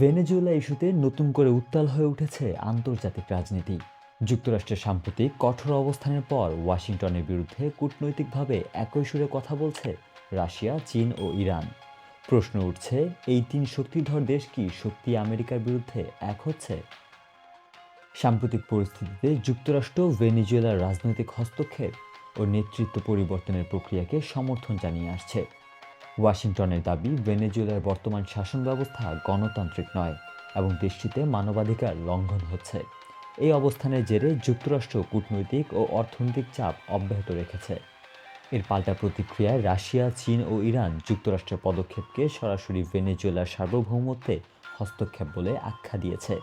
Venezuela ইস্যুতে নতুন করে উত্তাল হয়ে উঠেছে আন্তর্জাতিক রাজনীতি। যুক্তরাষ্ট্রের সাম্প্রতিক কঠোর অবস্থানের পর ওয়াশিংটনের বিরুদ্ধে কূটনৈতিকভাবে একই সুরে কথা বলছে রাশিয়া, চীন ও ইরান। প্রশ্ন উঠছে, এই তিন শক্তিধর দেশ কি সত্যি আমেরিকার বিরুদ্ধে এক হচ্ছে? সাম্প্রতিক পরিস্থিতিতে যুক্তরাষ্ট্র ভেনেজুয়েলার রাজনৈতিক হস্তক্ষেপ ও নেতৃত্ব পরিবর্তনের প্রক্রিয়াকে সমর্থন জানিয়ে আসছে। ওয়াশিংটনের দাবি, ভেনেজুয়েলার বর্তমান শাসন ব্যবস্থা গণতান্ত্রিক নয় এবং দেশটিতে মানবাধিকার লঙ্ঘন হচ্ছে। এই অবস্থানের জেরে যুক্তরাষ্ট্র কূটনৈতিক ও অর্থনৈতিক চাপ অব্যাহত রেখেছে। এর পাল্টা প্রতিক্রিয়ায় রাশিয়া, চীন ও ইরান যুক্তরাষ্ট্রের পদক্ষেপকে সরাসরি ভেনেজুয়েলার সার্বভৌমত্বে হস্তক্ষেপ বলে আখ্যা দিয়েছে।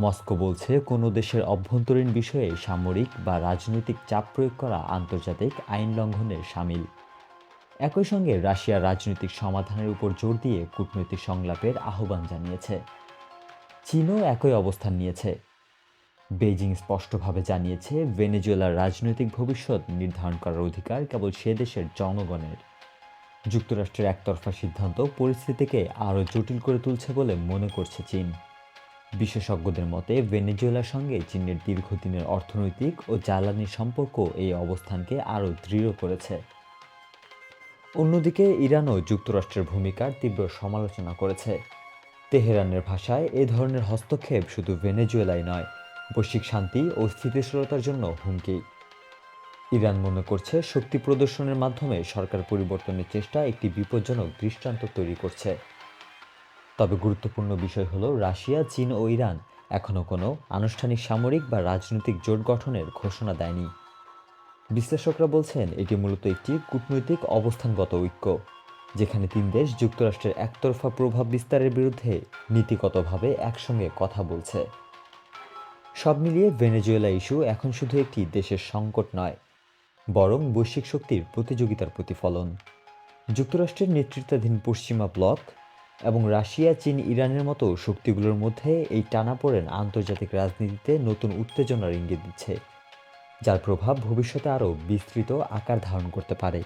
মস্কো বলছে, কোনো দেশের অভ্যন্তরীণ বিষয়ে সামরিক বা রাজনৈতিক চাপ প্রয়োগ করা আন্তর্জাতিক আইন লঙ্ঘনের সামিল। একই সঙ্গে রাশিয়ার রাজনৈতিক সমাধানের উপর জোর দিয়ে কূটনৈতিক সংলাপের আহ্বান জানিয়েছে। চীনও একই অবস্থান নিয়েছে। বেইজিং স্পষ্টভাবে জানিয়েছে, ভেনেজুয়েলার রাজনৈতিক ভবিষ্যৎ নির্ধারণ করার অধিকার কেবল সে দেশের জনগণের। যুক্তরাষ্ট্রের একতরফা সিদ্ধান্ত পরিস্থিতিকে আরও জটিল করে তুলছে বলে মনে করছে চীন। বিশেষজ্ঞদের মতে, ভেনেজুয়েলার সঙ্গে চীনের দীর্ঘদিনের অর্থনৈতিক ও জ্বালানি সম্পর্ক এই অবস্থানকে আরও দৃঢ় করেছে। অন্যদিকে ইরানও যুক্তরাষ্ট্রের ভূমিকার তীব্র সমালোচনা করেছে। তেহরানের ভাষায় এ ধরনের হস্তক্ষেপ শুধু ভেনেজুয়েলাই নয়, বৈশ্বিক শান্তি ও স্থিতিশীলতার জন্য হুমকি। ইরান মনে করছে শক্তি প্রদর্শনের মাধ্যমে সরকার পরিবর্তনের চেষ্টা একটি বিপজ্জনক দৃষ্টান্ত তৈরি করছে। তবে গুরুত্বপূর্ণ বিষয় হলো রাশিয়া, চীন ও ইরান এখনও কোনো আনুষ্ঠানিক সামরিক বা রাজনৈতিক জোট গঠনের ঘোষণা দেয়নি। বিশ্লেষকরা বলছেন, এটি মূলত একটি কূটনৈতিক অবস্থানগত ঐক্য, যেখানে তিন দেশ যুক্তরাষ্ট্রের একতরফা প্রভাব বিস্তারের বিরুদ্ধে নীতিগতভাবে একসঙ্গে কথা বলছে। সব মিলিয়ে ভেনেজুয়েলা ইস্যু এখন শুধু একটি দেশের সংকট নয়, বরং বৈশ্বিক শক্তির প্রতিযোগিতার প্রতিফলন। যুক্তরাষ্ট্রের নেতৃত্বাধীন পশ্চিমা ব্লক এবং রাশিয়া, চীন, ইরানের মতো শক্তিগুলোর মধ্যে এই টানাপোড়েন আন্তর্জাতিক রাজনীতিতে নতুন উত্তেজনার ইঙ্গিত দিচ্ছে। যার প্রভাব ভবিষ্যতে আরও বিস্তৃত আকার ধারণ করতে পারে।